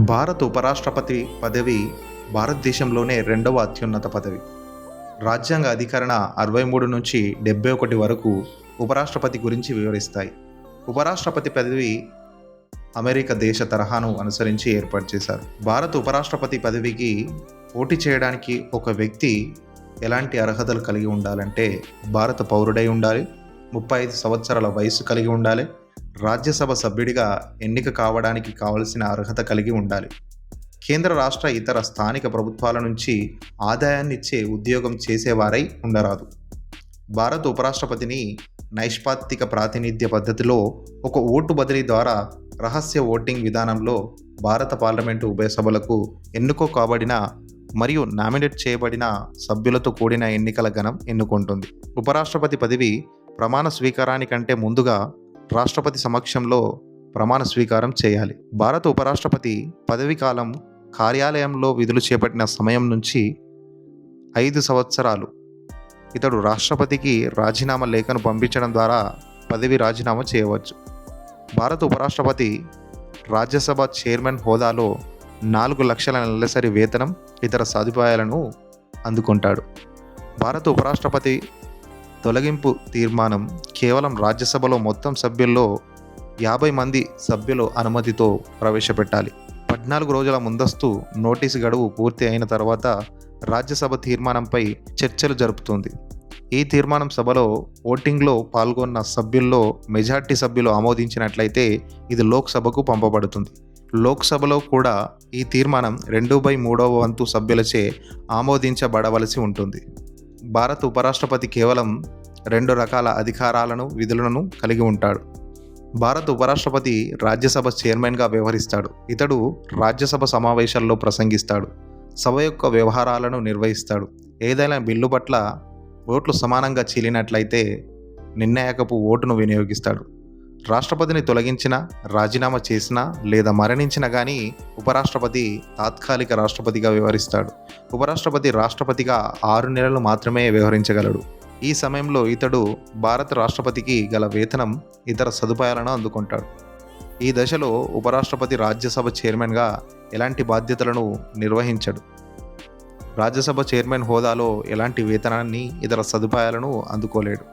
భారత ఉపరాష్ట్రపతి పదవి భారతదేశంలోనే రెండవ అత్యున్నత పదవి. రాజ్యాంగ అధికరణ అరవై మూడు నుంచి డెబ్బై ఒకటి వరకు ఉపరాష్ట్రపతి గురించి వివరిస్తాయి. ఉపరాష్ట్రపతి పదవి అమెరికా దేశ తరహాను అనుసరించి ఏర్పాటు చేశారు. భారత ఉపరాష్ట్రపతి పదవికి పోటీ చేయడానికి ఒక వ్యక్తి ఎలాంటి అర్హతలు కలిగి ఉండాలంటే భారత పౌరుడై ఉండాలి. ముప్పై ఐదు సంవత్సరాల వయసు కలిగి ఉండాలి. రాజ్యసభ సభ్యుడిగా ఎన్నిక కావడానికి కావలసిన అర్హత కలిగి ఉండాలి. కేంద్ర రాష్ట్ర ఇతర స్థానిక ప్రభుత్వాల నుంచి ఆదాయాన్నిచ్చే ఉద్యోగం చేసేవారై ఉండరాదు. భారత ఉపరాష్ట్రపతిని నైష్పాత్తిక ప్రాతినిధ్య పద్ధతిలో ఒక ఓటు బదిలీ ద్వారా రహస్య ఓటింగ్ విధానంలో భారత పార్లమెంటు ఉభయ సభలకు ఎన్నుకో కాబడిన మరియు నామినేట్ చేయబడిన సభ్యులతో కూడిన ఎన్నికల గణం ఎన్నుకుంటుంది. ఉపరాష్ట్రపతి పదవి ప్రమాణ స్వీకారానికంటే ముందుగా రాష్ట్రపతి సమక్షంలో ప్రమాణ స్వీకారం చేయాలి. భారత ఉపరాష్ట్రపతి పదవి కాలం కార్యాలయంలో విధులు చేపట్టిన సమయం నుంచి ఐదు సంవత్సరాలు. ఇతడు రాష్ట్రపతికి రాజీనామా లేఖను పంపించడం ద్వారా పదవి రాజీనామా చేయవచ్చు. భారత ఉపరాష్ట్రపతి రాజ్యసభ చైర్మన్ హోదాలో నాలుగు లక్షల నెలసరి వేతనం ఇతర సదుపాయాలను అందుకుంటాడు. భారత ఉపరాష్ట్రపతి తొలగింపు తీర్మానం కేవలం రాజ్యసభలో మొత్తం సభ్యుల్లో యాభై మంది సభ్యుల అనుమతితో ప్రవేశపెట్టాలి. పద్నాలుగు రోజుల ముందస్తు నోటీసు గడువు పూర్తి అయిన తర్వాత రాజ్యసభ తీర్మానంపై చర్చలు జరుపుతుంది. ఈ తీర్మానం సభలో ఓటింగ్లో పాల్గొన్న సభ్యుల్లో మెజార్టీ సభ్యులు ఆమోదించినట్లయితే ఇది లోక్సభకు పంపబడుతుంది. లోక్సభలో కూడా ఈ తీర్మానం రెండు బై మూడవ వంతు సభ్యులచే ఆమోదించబడవలసి ఉంటుంది. భారత ఉపరాష్ట్రపతి కేవలం రెండు రకాల అధికారాలను విధులను కలిగి ఉంటాడు. భారత ఉపరాష్ట్రపతి రాజ్యసభ చైర్మన్గా వ్యవహరిస్తాడు. ఇతడు రాజ్యసభ సమావేశాల్లో ప్రసంగిస్తాడు. సభ యొక్క వ్యవహారాలను నిర్వహిస్తాడు. ఏదైనా బిల్లు పట్ల ఓట్లు సమానంగా చీలినట్లయితే నిర్ణాయకపు ఓటును వినియోగిస్తాడు. రాష్ట్రపతిని తొలగించిన రాజీనామా చేసినా లేదా మరణించినా కానీ ఉపరాష్ట్రపతి తాత్కాలిక రాష్ట్రపతిగా వ్యవహరిస్తాడు. ఉపరాష్ట్రపతి రాష్ట్రపతిగా ఆరు నెలలు మాత్రమే వ్యవహరించగలడు. ఈ సమయంలో ఇతడు భారత రాష్ట్రపతికి గల వేతనం ఇతర సదుపాయాలను అందుకుంటాడు. ఈ దశలో ఉపరాష్ట్రపతి రాజ్యసభ చైర్మన్గా ఎలాంటి బాధ్యతలను నిర్వహించడు? రాజ్యసభ చైర్మన్ హోదాలో ఎలాంటి వేతనాన్ని ఇతర సదుపాయాలను అందుకోలేడు?